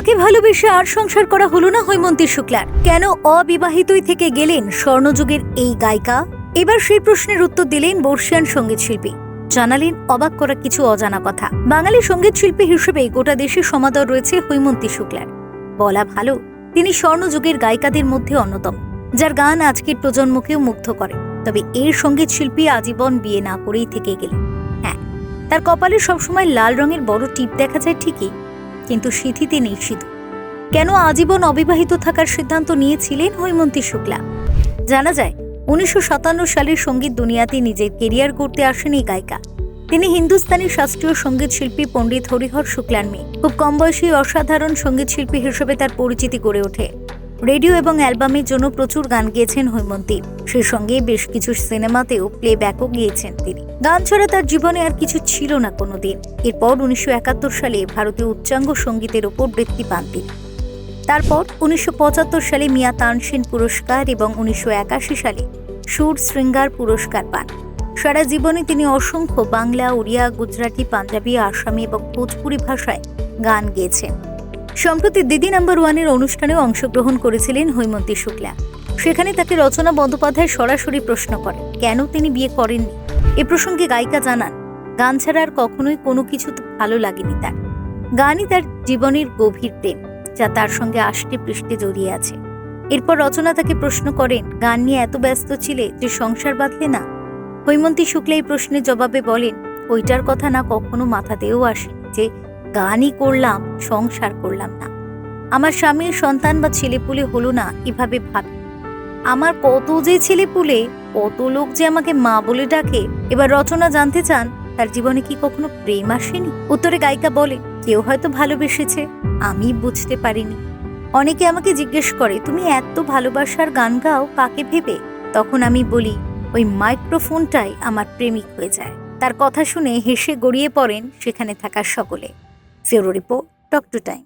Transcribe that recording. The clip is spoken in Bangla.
যাকে ভালোবেসে আর সংসার করা হলো না হৈমন্তী শুক্লার। কেন অবিবাহিতই থেকে গেলেন স্বর্ণযুগের এই গায়িকা? এবার সেই প্রশ্নের উত্তর দিলেন বর্ষিয়ান সংগীত শিল্পী জানালেন অবাক করা কিছু অজানা কথা। বাঙালি সংগীত শিল্পী হিসেবে গোটা দেশে সমাদর রয়েছে হৈমন্তী শুক্লার। বলা ভালো, তিনি স্বর্ণযুগের গায়িকাদের মধ্যে অন্যতম, যার গান আজকের প্রজন্মকেও মুগ্ধ করে। তবে এর সংগীত শিল্পী আজীবন বিয়ে না করেই থেকে গেলেন। হ্যাঁ তার কপালে সবসময় লাল রঙের বড় টিপ দেখা যায় ঠিকই কিন্তু সিথিতে নেই সিধু কেন আজীবন অবিবাহিত থাকার সিদ্ধান্ত নিয়েছিলেন হৈমন্তী শুক্লা? জানা যায়, উনিশশো সাতান্ন সালের সংগীত দুনিয়াতে নিজের কেরিয়ার করতে আসেন এই গায়িকা। তিনি হিন্দুস্তানি শাস্ত্রীয় সংগীত শিল্পী পণ্ডিত হরিহর শুক্লার মেয়ে। খুব কম বয়সী অসাধারণ সংগীত শিল্পী হিসেবে তার পরিচিতি গড়ে ওঠে। রেডিও এবং অ্যালবামের জন্য প্রচুর গান গেয়েছেন হৈমন্তী। সেই সঙ্গে বেশ কিছু সিনেমাতেও প্লেব্যাকও গিয়েছেন তিনি। গান ছাড়া তার জীবনে আর কিছু ছিল না কোনোদিন। এরপর উনিশশো একাত্তর সালে ভারতীয় উচ্চাঙ্গ সঙ্গীতের ওপর বৃত্তি পান তিনি। তারপর উনিশশো পঁচাত্তর সালে মিয়া তানসেন পুরস্কার এবং উনিশশো একাশি সালে সুর শৃঙ্গার পুরস্কার পান। সারা জীবনে তিনি অসংখ্য বাংলা, ওড়িয়া, গুজরাটি, পাঞ্জাবি, আসামি এবং ভোজপুরি ভাষায় গান গেয়েছেন। সম্প্রতি দিদি নাম্বার ওয়ানের অনুষ্ঠানেও অংশগ্রহণ করেছিলেন হৈমন্তী শুক্লা। সেখানে তাকে রচনা বন্দ্যোপাধ্যায় সরাসরি প্রশ্ন করেন, কেন তিনি বিয়ে করেননি? এ প্রসঙ্গে গায়িকা জানান, গান ছাড়া আর কখনোই কোনো কিছু ভালো লাগেনি তার। গানই তার জীবনের গভীর প্রেম, যা তার সঙ্গে আষ্টে পৃষ্ঠে জড়িয়ে আছে। এরপর রচনা তাকে প্রশ্ন করেন, গান নিয়ে এত ব্যস্ত ছিলে যে সংসার বাঁধলে না? হৈমন্তী শুক্লা এই প্রশ্নের জবাবে বলেন, ওইটার কথা না কখনো মাথাতেও আসে যে গানই করলাম, সংসার করলাম না। আমার স্বামীর সন্তান বা ছেলেপুলে হলো না এভাবে ভাবি। আমার কত যে ছেলেপুলে, কত লোক যে আমাকে মা বলে ডাকে, এবার রচনা জানতে চান, তার জীবনে কি কখনো প্রেম আসেনি? উত্তরে গায়িকা বলে, কেউ হয়তো ভালোবেসেছে, আমি বুঝতে পারিনি। অনেকে আমাকে জিজ্ঞেস করে, তুমি এত ভালোবাসার গান গাও, কাকে ভেবে? তখন আমি বলি, ওই মাইক্রোফোনটাই আমার প্রেমিক হয়ে যায়। তার কথা শুনে হেসে গড়িয়ে পড়েন সেখানে থাকা সকলে। ফেরো রিপোর্ট টক টু টাইম